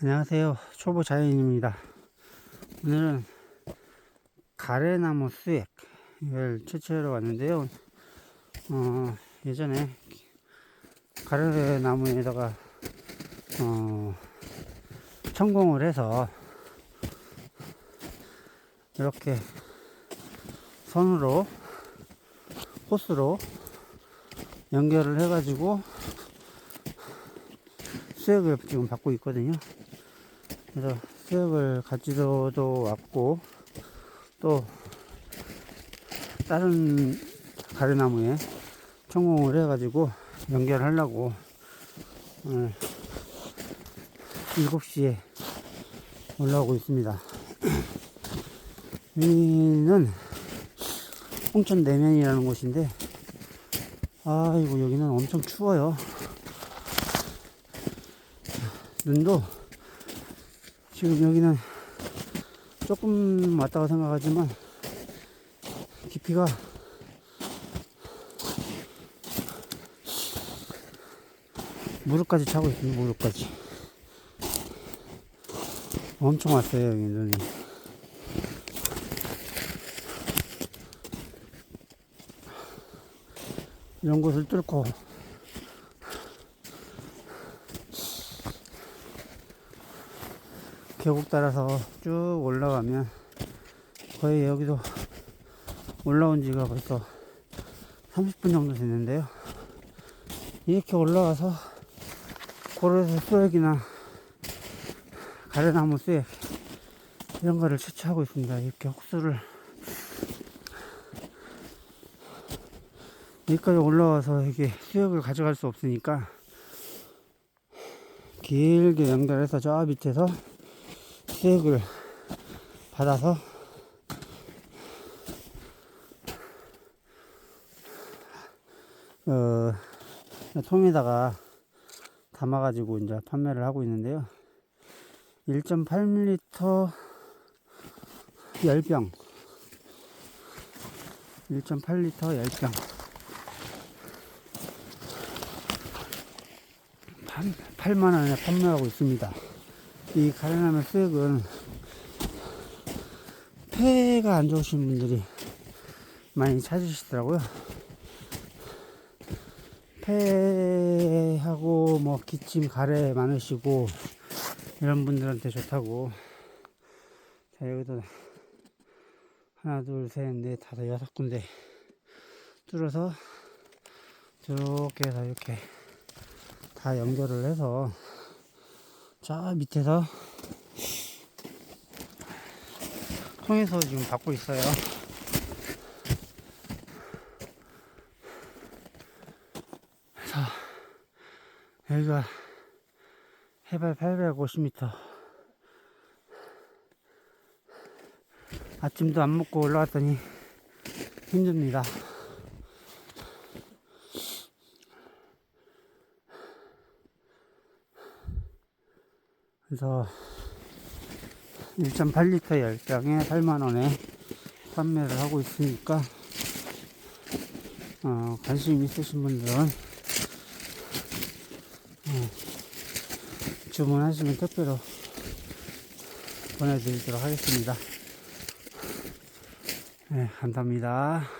안녕하세요. 초보 자연인입니다. 오늘은 가래나무 수액을 채취하러 왔는데요. 어, 예전에 가래나무에다가 어, 천공을 해서 이렇게 손으로 호스로 연결을 해가지고 수액을 지금 받고 있거든요. 그래서 수액을 가지러도 왔고 또 다른 가래나무에 천공을 해가지고 연결하려고 오늘 7시에 올라오고 있습니다. 여기는 홍천 내면이라는 곳인데 아이고 여기는 엄청 추워요. 눈도 지금 여기는 조금 왔다고 생각하지만 깊이가 무릎까지 차고 있습니다. 무릎까지 엄청 왔어요 여기 눈이 이런 곳을 뚫고 계곡 따라서 쭉 올라가면 거의 여기도 올라온 지가 벌써 30분 정도 됐는데요. 이렇게 올라와서 고로에서 수액이나 가래나무 수액 이런 거를 채취하고 있습니다. 이렇게 혹수를 여기까지 올라와서 이게 수액을 가져갈 수 없으니까 길게 연결해서 저 밑에서 수액을 받아서 어, 통에다가 담아가지고 이제 판매를 하고 있는데요. 1.8ml 10병. 1.8L 10병. 8만원에 판매하고 있습니다. 이 가래나무 수액은 폐가 안 좋으신 분들이 많이 찾으시더라고요. 폐하고 뭐 기침 가래 많으시고 이런 분들한테 좋다고 자 여기도 하나 둘 셋 넷 다섯 여섯 군데 뚫어서 이렇게 해서 이렇게 다 연결을 해서 저 밑에서 통해서 지금 받고 있어요. 그래서 여기가 해발 850m. 아침도 안 먹고 올라왔더니 힘듭니다. 그래서 1.8L 10장에 8만원에 판매를 하고 있으니까 어, 관심 있으신 분들은 어, 주문하시면 택배로 보내드리도록 하겠습니다. 네, 감사합니다.